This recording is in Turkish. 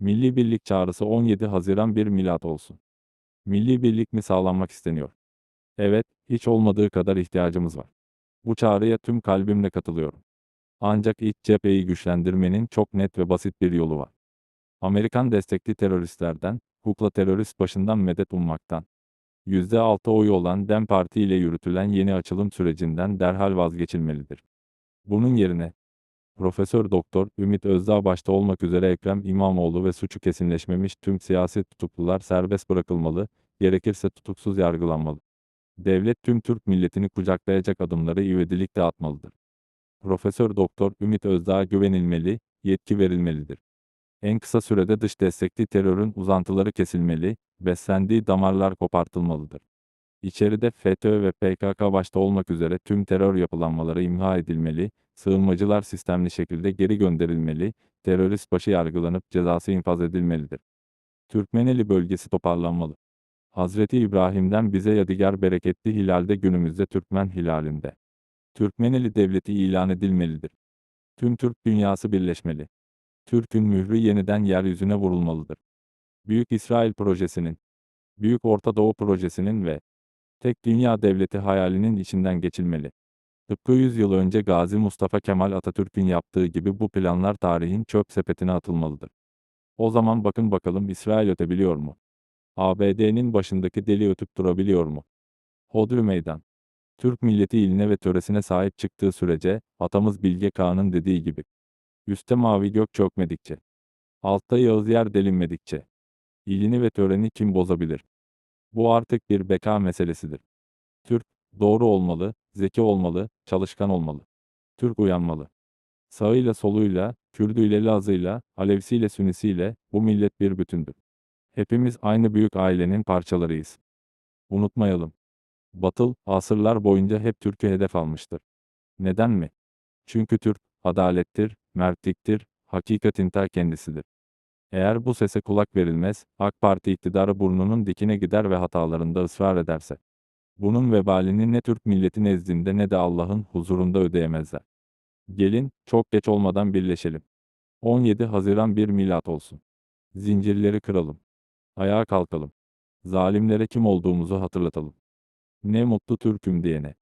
Milli birlik çağrısı 17 Haziran 1 milat olsun. Milli birlik mi sağlanmak isteniyor? Evet, hiç olmadığı kadar ihtiyacımız var. Bu çağrıya tüm kalbimle katılıyorum. Ancak iç cepheyi güçlendirmenin çok net ve basit bir yolu var. Amerikan destekli teröristlerden, kukla terörist başından medet ummaktan, %6 oyu olan DEM Parti ile yürütülen yeni açılım sürecinden derhal vazgeçilmelidir. Bunun yerine, Profesör Doktor Ümit Özdağ başta olmak üzere Ekrem İmamoğlu ve suçu kesinleşmemiş tüm siyasi tutuklular serbest bırakılmalı, gerekirse tutuksuz yargılanmalı. Devlet tüm Türk milletini kucaklayacak adımları ivedilikle atmalıdır. Profesör Doktor Ümit Özdağ'a güvenilmeli, yetki verilmelidir. En kısa sürede dış destekli terörün uzantıları kesilmeli, beslendiği damarlar kopartılmalıdır. İçeride FETÖ ve PKK başta olmak üzere tüm terör yapılanmaları imha edilmeli, sığınmacılar sistemli şekilde geri gönderilmeli, terörist başı yargılanıp cezası infaz edilmelidir. Türkmeneli bölgesi toparlanmalı. Hazreti İbrahim'den bize yadigar bereketli hilalde günümüzde Türkmen hilalinde. Türkmeneli devleti ilan edilmelidir. Tüm Türk dünyası birleşmeli. Türk'ün mührü yeniden yeryüzüne vurulmalıdır. Büyük İsrail projesinin, Büyük Orta Doğu projesinin ve tek dünya devleti hayalinin içinden geçilmeli. Tıpkı 100 yıl önce Gazi Mustafa Kemal Atatürk'ün yaptığı gibi bu planlar tarihin çöp sepetine atılmalıdır. O zaman bakın bakalım İsrail ötebiliyor mu? ABD'nin başındaki deli ötüp durabiliyor mu? Hodri meydan. Türk milleti iline ve töresine sahip çıktığı sürece, atamız Bilge Kağan'ın dediği gibi. Üste mavi gök çökmedikçe. Altta yağız yer delinmedikçe. İlini ve töreni kim bozabilir? Bu artık bir beka meselesidir. Türk, doğru olmalı, zeki olmalı, çalışkan olmalı. Türk uyanmalı. Sağıyla soluyla, Kürdüyle Lazıyla, Alevisiyle Sünnisiyle, bu millet bir bütündür. Hepimiz aynı büyük ailenin parçalarıyız. Unutmayalım. Batıl, asırlar boyunca hep Türk'ü hedef almıştır. Neden mi? Çünkü Türk, adalettir, mertliktir, hakikatin ta kendisidir. Eğer bu sese kulak verilmez, AK Parti iktidarı burnunun dikine gider ve hatalarında ısrar ederse. Bunun vebalini ne Türk milleti nezdinde ne de Allah'ın huzurunda ödeyemezler. Gelin, çok geç olmadan birleşelim. 17 Haziran 1 milat olsun. Zincirleri kıralım. Ayağa kalkalım. Zalimlere kim olduğumuzu hatırlatalım. Ne mutlu Türk'üm diyene.